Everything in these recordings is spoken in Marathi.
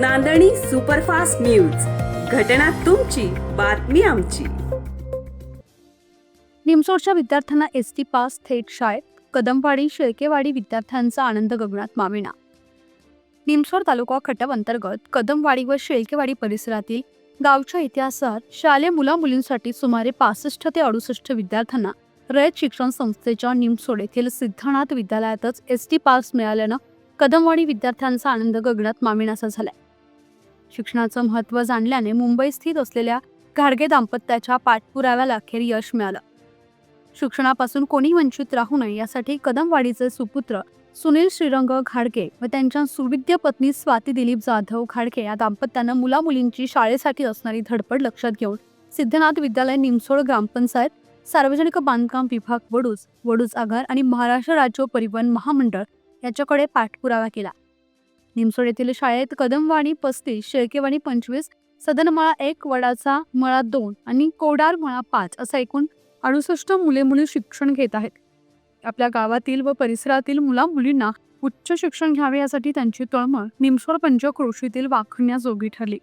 नांदणी सुपरफास्ट न्यूज. घटना तुमची बातमी आमची. निमसोडच्या विद्यार्थ्यांना एस टी पास थेट शाळेत. कदमवाडी शेळकेवाडी विद्यार्थ्यांचा आनंद गगनात माविना निमसोड तालुका खटप अंतर्गत कदमवाडी व शेळकेवाडी परिसरातील गावच्या इतिहासात शालेय मुला मुलींसाठी सुमारे पासष्ट ते अडुसष्ट विद्यार्थ्यांना रयत शिक्षण संस्थेच्या निमसोड येथील सिद्धनाथ विद्यालयातच एस टी पास मिळाल्यानं कदमवाडी विद्यार्थ्यांचा आनंद गगनात माविनासा झालाय. शिक्षणाचं महत्त्व जाणल्याने मुंबई स्थित असलेल्या घाडगे दाम्पत्याच्या पाठपुराव्याला अखेर यश मिळालं. शिक्षणापासून कोणी वंचित राहू नये यासाठी कदमवाडीचे सुपुत्र सुनील श्रीरंग घाडगे व त्यांच्या सुविद्य पत्नी स्वाती दिलीप जाधव घाडगे या दाम्पत्यानं मुलामुलींची शाळेसाठी असणारी धडपड लक्षात घेऊन सिद्धनाथ विद्यालय निमसोड ग्रामपंचायत सार्वजनिक बांधकाम विभाग वडूज वडूज आगार आणि महाराष्ट्र राज्य परिवहन महामंडळ याच्याकडे पाठपुरावा केला. निमसोड येथील शाळेत कदमवाणी पस्तीस शेळकेवाणी पंचवीस सदनमळा एक वडाचा मळा दोन आणि कोडार मळा पाच असा एकूण अडुसष्ट मुले मुली शिक्षण घेत आहेत. आपल्या गावातील व परिसरातील मुला मुलींना उच्च शिक्षण घ्यावे यासाठी त्यांची तळमळ निमसोड पंचक्रोशीतील वाखण्याजोगी ठरली.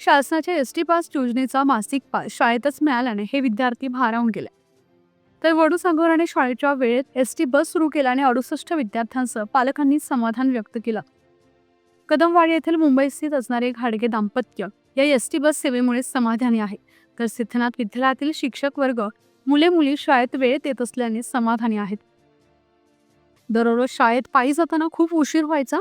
शासनाच्या एस टी पास योजनेचा मासिक पास शाळेतच मिळाल्याने हे विद्यार्थी भारावून गेले. तर वडूसागराने शाळेच्या वेळेत एस टी बस सुरू केल्याने अडुसष्ट विद्यार्थ्यांसह पालकांनी समाधान व्यक्त केलं. कदमवाडी येथील मुंबई स्थित असणारे घाडगे दाम्पत्य या एस टी बस सेवेमुळे समाधानी आहे. तर सिद्धनाथ विद्यालयातील शिक्षक वर्ग मुले मुली शाळेत वेळेत येत असल्याने समाधानी आहेत. दररोज शाळेत पायी जाताना खूप उशीर व्हायचा.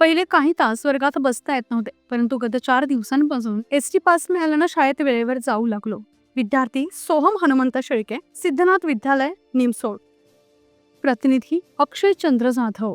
पहिले काही तास वर्गात बसता येत नव्हते परंतु गत चार दिवसांपासून एस टी पास मिळाल्यानं शाळेत वेळेवर जाऊ लागलो. विद्यार्थी सोहम हनुमंत शेळके सिद्धनाथ विद्यालय निमसोड प्रतिनिधी अक्षय चंद्र जाधव.